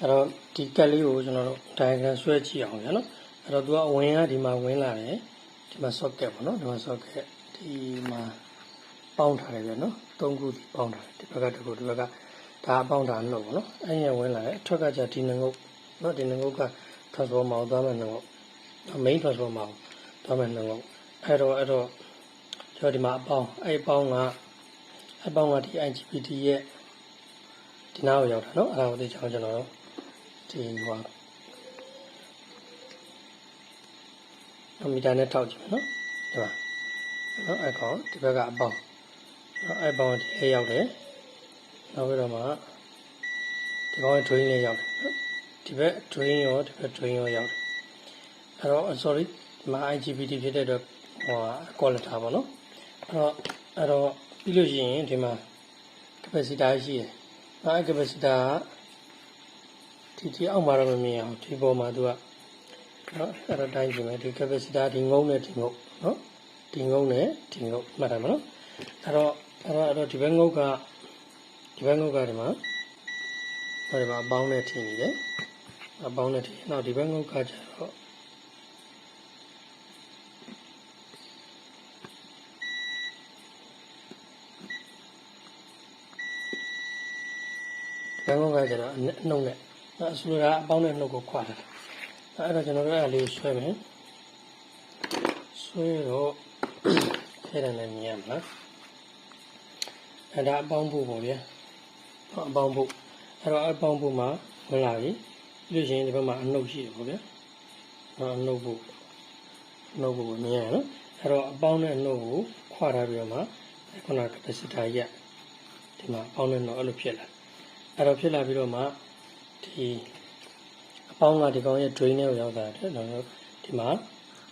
အဲ့တော့ဒီကက်လေးကိုကျွန်တော်တို့ diagram ဆွဲကြည့်အောင်ဗျာနော်အဲ့တော့သူကအဝင်ကဒီမှာဝင်လာတယ်ဒီမှာ socket ပေါ့နော်ဒီမှာ socket ဒီမှာပေါင်းထားတယ်ဗျာနော်သုံးခုဒီပေါင်းထားတယ်ဒီဘက်ကတစ်ခုဒီဘက်ကဒါအပေါင်းထားနှုတ်ပေါ့နော်အဲ့ဒီကဝင်လာတယ်အထွက်ကကြဒီနှငုတ်နော်ဒီနှငုတ်က transformer ကိုသွားမယ်နှငုတ် main transformer ကိုသွားမယ်နှငုတ်အဲ့တော့အဲ့တော့ကျွန်တော်ဒီမှာအပေါင်းအဲ့အပေါင်းကအပေါင်းကဒီ IGBT ရဲ့ဒီနားကိုရောက်တာနော်အဲ့ဒါကိုသိချင်အောင်ကျွန်တော်တို့ ဒီဟိုအမီတာနဲ့ထောက်ကြည့်မယ်နော်ဒီမှာနော်အဲ့ကောင်ဒီဘက်ကအပေါင်းနော်အဲ့ပေါင်းဒီလေးရောက်တယ်နောက်ပြီးတော့မှဒီကောင်ရဲ့ drain လေးရောက်တယ်နော်ဒီဘက် drain ရောဒီဘက် drain ရောရောက်တယ်အဲ့တော့ sorry ဒီမှာ IGBT ဖြစ်တဲ့အတွက်ဟို quality ပေါ့နော်အဲ့တော့အဲ့တော့ပြီးလို့ရှိရင်ဒီမှာ capacitor ရှိတယ်။အဲ capacitor က ဒီဒီအောက်မှာတော့မမြင်အောင်ဒီပေါ်မှာသူကနော်အဲ့တော့တိုင်းကြည့်မယ်ဒီ capacitor ဒီငုံနဲ့ဒီငုံနော်ဒီငုံနဲ့ဒီငုံမှတ်တယ်မနော်အဲ့တော့အဲ့တော့အဲ့တော့ဒီဘက်ငုံကဒီဘက်ငုံကဒီမှာဟိုဒီမှာအပေါင်းနဲ့ထင်နေတယ်အပေါင်းနဲ့ထင်နောက်ဒီဘက်ငုံကကျတော့ဒီဘက်ငုံကကျတော့အနှုတ်နဲ့ အဆူရာအပေါင်းနဲ့နှုတ်ကိုခွာထားတာအဲ့တော့ကျွန်တော်တို့အဲ့ဒါလေးဆွဲမယ်ဆွဲတော့ခဲတယ်လည်းမြင်ရမှာအဲ့ဒါအပေါင်းဖို့ပေါ့ဗျာအပေါင်းဖို့အဲ့တော့အပေါင်းဖို့မှာဝင်လာပြီပြီးလို့ရှိရင်ဒီဘက်မှာအနှုတ်ရှိတယ်ပေါ့ဗျာအနှုတ်ဖို့နှုတ်ဖို့ကိုမြင်ရနော်အဲ့တော့အပေါင်းနဲ့နှုတ်ကိုခွာထားပြီးတော့မှခုနက capacitor ရက်ဒီမှာအပေါင်းနဲ့နှုတ်အဲ့လိုဖြစ်လာအဲ့တော့ဖြစ်လာပြီးတော့မှ ဒီအပေါင်းကဒီကောင်ရဲ့ drain ထဲကိုရောက်တာတဲ့တော့ဒီမှာ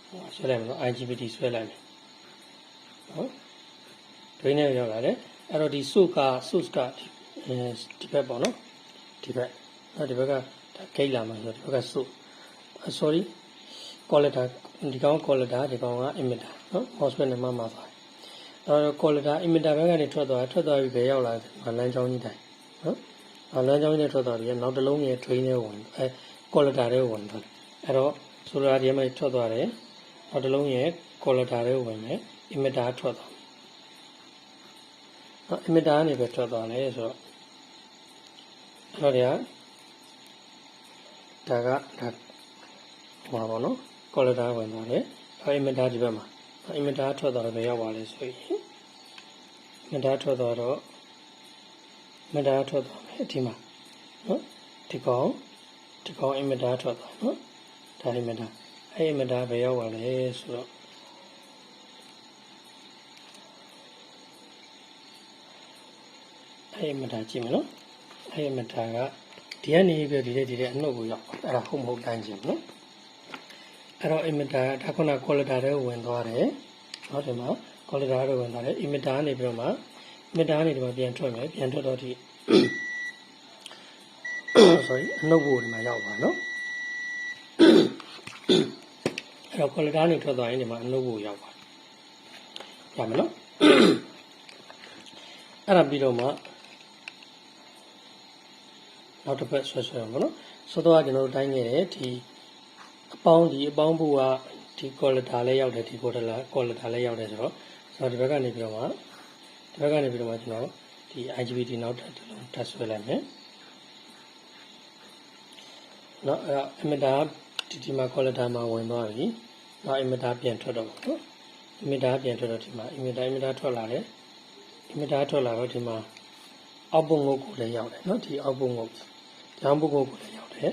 ဟိုဆွဲလိုက်မယ်နော် IGBT ဆွဲလိုက်မယ်နော် drain ထဲကိုရောက်လာတယ်အဲ့တော့ဒီ source က source ကဒီဘက်ပေါ့နော်ဒီဘက်အဲ့ဒီဘက်ကဂိတ်လာမှာဆိုဒီဘက်က source sorry collector ဒီကောင် collector ဒီကောင်က emitter နော် MOSFET နဲ့မှမှာပါတယ်အဲ့တော့ collector emitter ဘက်ကနေထွက်သွားထွက်သွားပြီးပဲရောက်လာတယ်လမ်းကြောင်းကြီးတိုင်းနော် အဲလမ်းကြောင်းကြီးနဲ့ထွက်သွားပြီးနောက်တစ်လုံးရဲ့ drain ထဲဝင်အဲ collector ထဲဝင်သွားတယ်အဲ့တော့ solar ဒီမှာထွက်သွားတယ်နောက်တစ်လုံးရဲ့ collector ထဲဝင်မယ် emitter ထွက်သွားနော် emitter ကနေပဲထွက်သွားတယ်ဆိုတော့အဲ့တော့ဒါကဒါဟောပါတော့ collector ဝင်သွားတယ်အဲ emitter ဒီဘက်မှာ emitter ထွက်သွားတော့ရောက်ပါလေဆိုရင် emitter ထွက်သွားတော့ အမတာထွက်သွားမယ်ဒီမှာနော်ဒီကောင်ဒီကောင်အမတာထွက်သွားနော်ဒါအမတာအဲ့အမတာဘယ်ရောက်ပါလဲဆိုတော့အဲ့အမတာကြည့်မယ်နော်အဲ့အမတာကဒီကနေပြီးတော့ဒီတဲ့ဒီတဲ့အနှုတ်ကိုရောက်အဲ့ဒါဟုတ်မဟုတ်တန်းကြည့်နော်အဲ့တော့အမတာဒါခုနကောလတာတွေဝင်သွားတယ်နော်ဒီမှာကောလတာတွေဝင်သွားတယ်အမတာကနေပြီးတော့မှ emitter ကနေဒီမှာပြန်ထွက်မယ်ပြန်ထွက်တော့ဒီ sorry အနှုတ်ကိုဒီမှာရောက်ပါနော်အဲ့တော့ collector ကနေထွက်သွားရင်ဒီမှာအနှုတ်ကိုရောက်ပါရမယ်နော်အဲ့ဒါပြီးတော့မှနောက်တစ်ဖက်ဆွဲဆွဲအောင်ပေါ့နော်ဆိုတော့ကျွန်တော်တို့တိုင်းခဲ့တယ်ဒီအပေါင်းဒီအပေါင်းဘူးကဒီ collector လည်းရောက်တယ်ဒီ collector collector လည်းရောက်တယ်ဆိုတော့ဆိုတော့ဒီဘက်ကနေပြီးတော့မှ ဒီဘက်ကနေပြီးတော့မှကျွန်တော်ဒီ IGBT နောက်တစ်လုံးထပ်ဆွဲလိုက်မယ်နော်အဲ့တော့ emitter ဒီဒီမှာ collector မှာဝင်သွားပြီနောက် emitter ပြန်ထွက်တော့ပေါ့နော် emitter ပြန်ထွက်တော့ဒီမှာ emitter emitter ထွက်လာတယ် emitter ထွက်လာတော့ဒီမှာအောက်ပုံငုတ်ကိုလည်းရောက်တယ်နော်ဒီအောက်ပုံငုတ်ဒီအောက်ပုံငုတ်ကိုလည်းရောက်တယ်